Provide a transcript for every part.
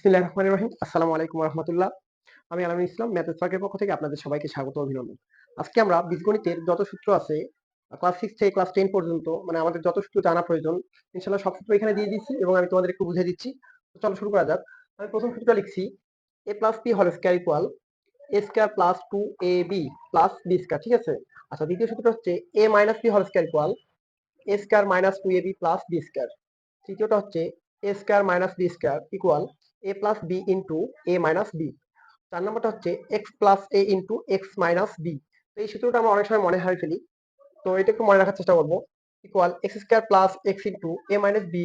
বিসমিল্লাহির রহমানির রহিম। আসসালামু আলাইকুম রহমতুল্লাহ আমি আলামিন ইসলাম ম্যাথের ফাঁকের পক্ষ থেকে আপনাদের সবাইকে স্বাগত অভিনন্দন। আজকে আমরা বীজগণিতের যত সূত্র আছে ক্লাস সিক্স থেকে ক্লাস টেন পর্যন্ত মানে আমাদের যত সূত্র জানা প্রয়োজন ইনশাল্লাহ সব সূত্র এখানে দিয়ে দিচ্ছি এবং আমি তোমাদের একটু বুঝিয়ে দিচ্ছি। চলো শুরু করা যাক। আমি প্রথম সূত্রটা লিখছি A plus B whole square equal A square plus two A B plus B square ঠিক আছে? আচ্ছা দ্বিতীয় সূত্রটা হচ্ছে A minus B whole square equal A square minus two A B plus B square তৃতীয়টা হচ্ছে A square minus B square equal A plus B into A minus B চার নম্বরটা হচ্ছে X plus A into X minus B তো এই সূত্রটা আমরা অনেক সময় মনে হারিয়ে ফেলি। তো এটা একটু মনে রাখার চেষ্টা করব। Equal X square plus X into A minus B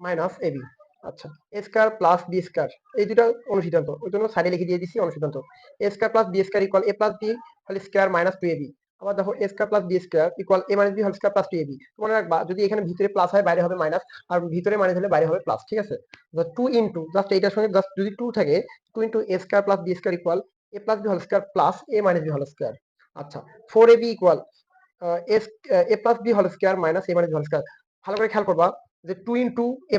minus A B আচ্ছা A square plus B square এই দুটো অনুসিদ্ধান্ত। ওই জন্য সাইডে লিখে দিয়ে দিচ্ছি অনুসিদ্ধান্ত। A square plus B square equal A plus B whole square minus two A B আবার দেখো A square plus B square equal A minus B whole square plus two A B মনে রাখবা, যদি এখানে ভিতরে প্লাস হয়, বাইরে হবে মাইনাস আর ভিতরে মাইনাস হলে বাইরে হবে প্লাস ঠিক আছে? টু ইন্টু জাস্ট এইটার সঙ্গে জাস্ট যদি টু থাকে two into A square plus B square equal A plus B whole square plus A minus B whole square আচ্ছা four A B equal A plus B whole square minus A minus B whole square ভালো করে খেয়াল করবা যে two into A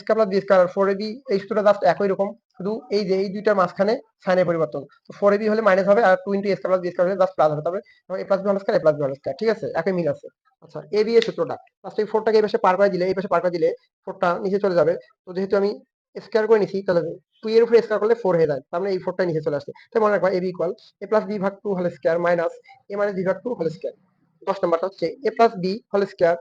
square plus B square four A B এই সূত্রটা just একই রকম। শুধু এই যে, এই দুইটার মাঝখানে সাইনের পরিবর্তন। তো ফোর বি হলে মাইনাস হবে আর two into square plus B square হলে জাস্ট প্লাস হবে। তবে A plus B whole square A plus B whole square ঠিক আছে? একই মিল আছে। আচ্ছা এ বি এর সূত্রটা। লাস্ট এই ফোরটাকে এই পাশে পার করে দিলে, এই পাশে পার করে দিলে ফোরটা নিচে চলে যাবে। তো যেহেতু আমি স্কোয়ার করে নিছি, তাহলে টু এর উপরে স্কোয়ার করলে ফোর হয়ে যায়। তার মানে এই ফোরটা নিচে চলে আসছে। তাই মনে রাখবা A B equal A plus B ভাগ two whole square minus A minus B ভাগ টু হোল স্কোয়ার দশ নম্বরটা হচ্ছে A plus B whole square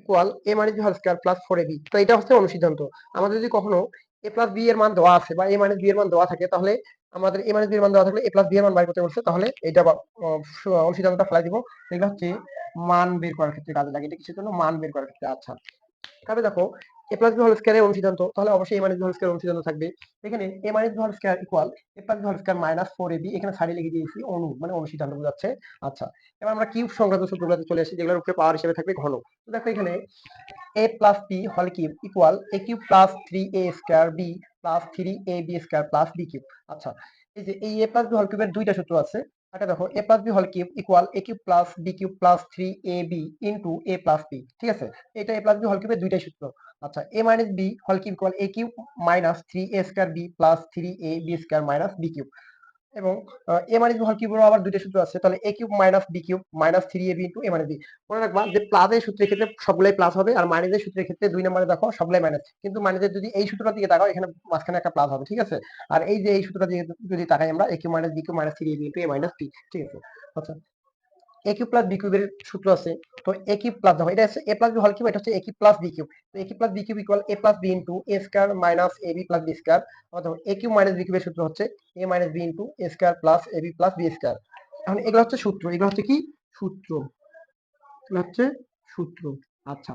equal A minus B whole square plus four A B তো এটা হচ্ছে অনুসিদ্ধান্ত। আমাদের যদি কখনো এ প্লাস বি এর মান দেওয়া আছে বা এ মাইনাস বি এর মান দেওয়া থাকে, তাহলে আমাদের এ মাইনাস বি এর মান দেওয়া থাকলে এ প্লাস বি এর মান বাইর করতে বলছে, তাহলে এটা অনুসিদ্ধান্তটা ফেলাই দিব। এটা হচ্ছে মান বের করার ক্ষেত্রে কাজে লাগে। এটা কিসের জন্য? মান বের করার ক্ষেত্রে। আচ্ছা। তাহলে দেখো এ প্লাস বি হোল স্কয়ারের অনুসিদ্ধান্ত তাহলে অবশ্যই A minus B whole square অনুসিদ্ধান্ত থাকবে। এখানে A minus B whole square equal A plus B whole square minus four এখানে সাইডে লিখে দিয়েছি অনু মানে অনুসিদ্ধান্ত বোঝাচ্ছে। আচ্ছা এবার আমরা কিউব সংক্রান্ত সূত্রগুলোতে চলে আসি, যেগুলোর উপরে পাওয়ার হিসেবে থাকবে ঘন। দেখো এখানে A plus B whole cube equal A cube plus three A square B plus three A B square plus B cube আচ্ছা এই যে এই এ প্লাস বি হল কিউবের দুইটা সূত্র আছে এটা দেখো A plus B whole cube equal A cube plus B cube plus three A B into A plus B ঠিক আছে? এটা এ প্লাস বি হল কিউবের দুইটাই সূত্র। আচ্ছা এ মাইনাস বি হল cube equal A cube minus three A square B plus three A B square minus B cube এবং এ মাইনাস বি হল কিউব আবার দুইটা সূত্র আছে। তাহলে A cube minus B cube minus three A B into A minus B মনে রাখবা যে প্লাসের সূত্রের ক্ষেত্রে সবগুলাই প্লাস হবে আর মাইনাসের সূত্রের ক্ষেত্রে দুই নম্বরে দেখো সবগুলাই মাইনাস কিন্তু মাইনাসের যদি এই সূত্রটা দিকে তাকাও, এখানে মাঝখানে একটা প্লাস হবে, ঠিক আছে? আর এই যে এই সূত্রটা দিকে যদি তাকাই আমরা A cube minus B cube minus three A B into A minus B ঠিক আছে? আচ্ছা। এ প্লাস বি সূত্র আছে। তো এ প্লাস দেখো, এটা এ প্লাস বি হল এটা হচ্ছে প্লাস বি কিউব তো plus B cube equal A plus B into A minus A B plus B A cube minus B কিউবের সূত্র হচ্ছে A minus B into A plus A B plus B এখন এগুলো হচ্ছে সূত্র, এগুলো হচ্ছে কি? সূত্র। এগুলো হচ্ছে সূত্র। আচ্ছা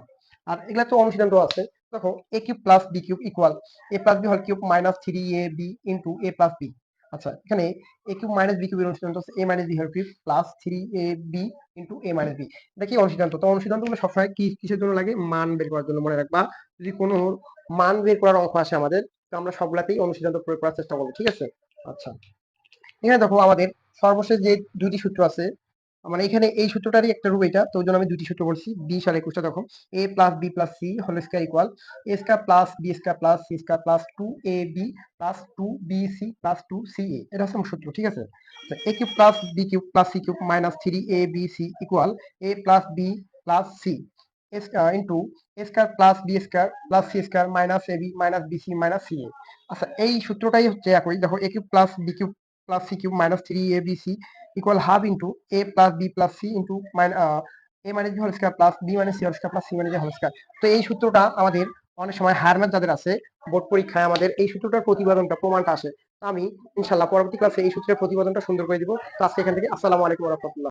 আর এগুলো তো অনুসিদ্ধান্ত আছে। দেখো A cube plus B cube equal A plus B হল cube minus three A B into A plus B আচ্ছা এখানে এ কিউব মাইনাস বি কিউবের অনুসিদ্ধান্ত হচ্ছে এ মাইনাস বি হল cube plus three A B into A minus B এটা কি অনুসিদ্ধান্ত? তো অনুসিদ্ধান্তগুলো সবসময় কি, কিসের জন্য লাগে? মান বের করার জন্য মনে রাখবা। যদি কোনো মান বের করার অঙ্ক আসে আমাদের, তো আমরা সবগুলাতেই অনুসিদ্ধান্ত প্রয়োগ করার চেষ্টা করব, ঠিক আছে? আচ্ছা। এখানে দেখো আমাদের সর্বশেষ যে দুটি সূত্র আছে মানে এখানে এই সূত্রটারই একটা রূপ এটা, তো ওই জন্য আমি দুটি সূত্র বলছি বিশ আর একুশটা দেখো A plus B plus C whole square equal A square plus B square plus C square plus two A B plus two B C plus two C A এটা হচ্ছে আমার সূত্র, ঠিক আছে? A cube plus B cube plus C cube minus three A B C equal A plus B plus C into A square plus B square plus C square minus A B minus B C minus C A আচ্ছা এই সূত্রটাই হচ্ছে একই। দেখো A cube plus B cube plus C cube minus three A B C equal half into a plus b plus c into uh, a minus b whole square plus b minus c whole square plus c a whole square. তো এই সূত্রটা আমাদের অনেক সময় higher math যাদের আছে board পরীক্ষায় আমাদের এই সূত্রটার প্রতিবেদনটা প্রমাণটা আসে। আমি ইনশাল্লাহ পরবর্তী ক্লাসে এই সূত্রের প্রতিবেদনটা সুন্দর করে দিব। তো আজকে এখান থেকে আসসালামু আলাইকুম রহমতুল্লাহ।